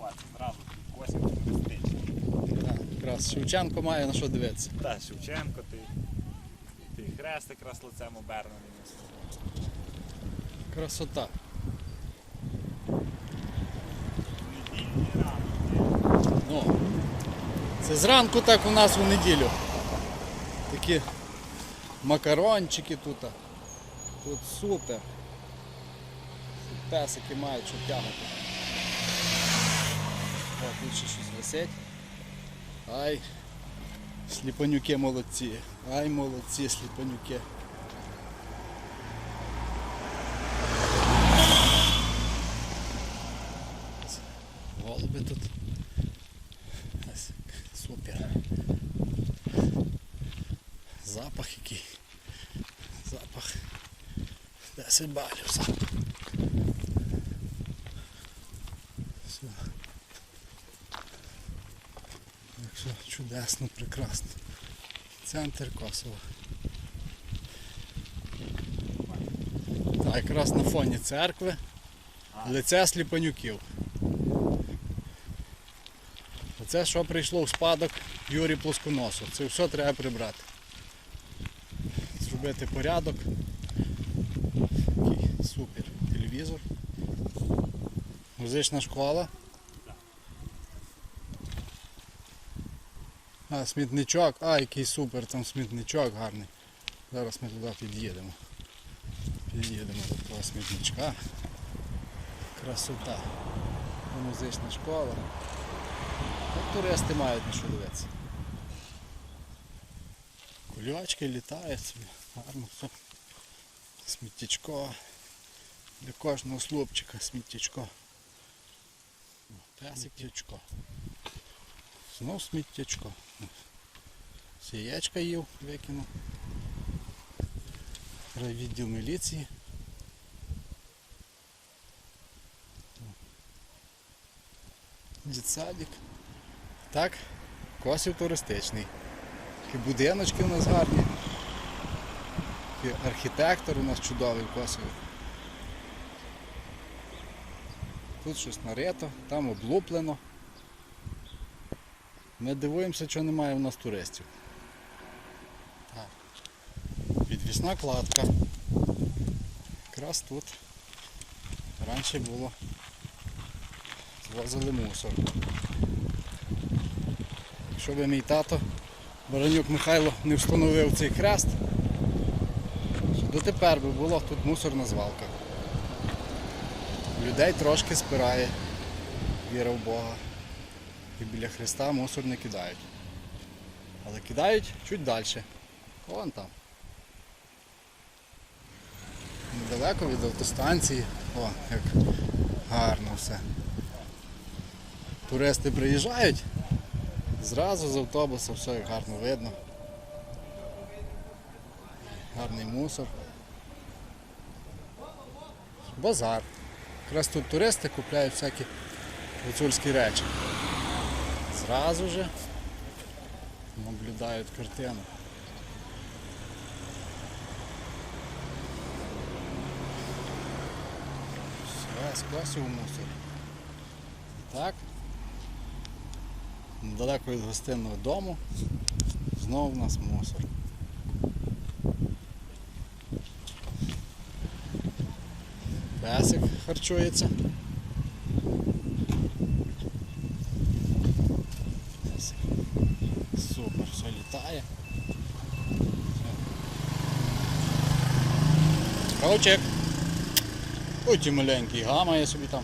бачиш, зразу косів туристичний. Так, якраз Шевченко має на що дивитися. Та Шевченко, ти, ти хрест якраз лицем обернений. Красота. Недільний ранок. Ну, це зранку так у нас у неділю. Такі макарончики тут. Тут супер. Тут песики мають що тягати. О, тут щось висить. Ай, сліпанюки молодці. Ай, молодці, сліпанюки. Голуби тут. Супер. Запах який. Запах. 10 балів. Все. Все. Так що чудесно, прекрасно. Центр Косова. Так, якраз на фоні церкви. Лице сліпанюків. Оце що прийшло в спадок Юрі Плосконосу. Це все треба прибрати. Зробити порядок. Супер телевізор. Музична школа. А, смітничок. А, який супер, там смітничок гарний. Зараз ми туди під'їдемо. Під'їдемо до того смітничка. Красота. Музична школа. Туристи мають на що дивитися. Кульочки літають собі, гарно все. Сміттячко. Для кожного слупчика сміттячко. Песик тячко. Знов сміттячко. З яєчка їв, викинув. Відділ міліції. Дітсадик. Так, косів туристичний. Такі будиночки у нас гарні. Такий архітектор у нас чудовий в Косові. Тут щось нарито, там облуплено. Ми дивуємося, що немає в нас туристів. Підвісна кладка. Якраз тут. Раніше було. Звозили мусор. Якщо би мій тато Баранюк Михайло не встановив цей хрест, дотепер би була тут мусорна звалка. Людей трошки спирає віра в Бога. І біля Христа мусор не кидають. Але кидають чуть далі. Вон там. Недалеко від автостанції. О, як гарно все. Туристи приїжджають, зразу з автобуса все як гарно видно. Гарний мусор. Базар. Якраз тут туристи купляють всякі гуцульські речі. Зразу же наблюдають картину. Все, склався у мусорі. Так. Недалеко від гостинного дому. Знову в нас мусор. Песик харчується. Песик. Супер, все літає. Ковчик. Ой, ті маленький, гамає собі там.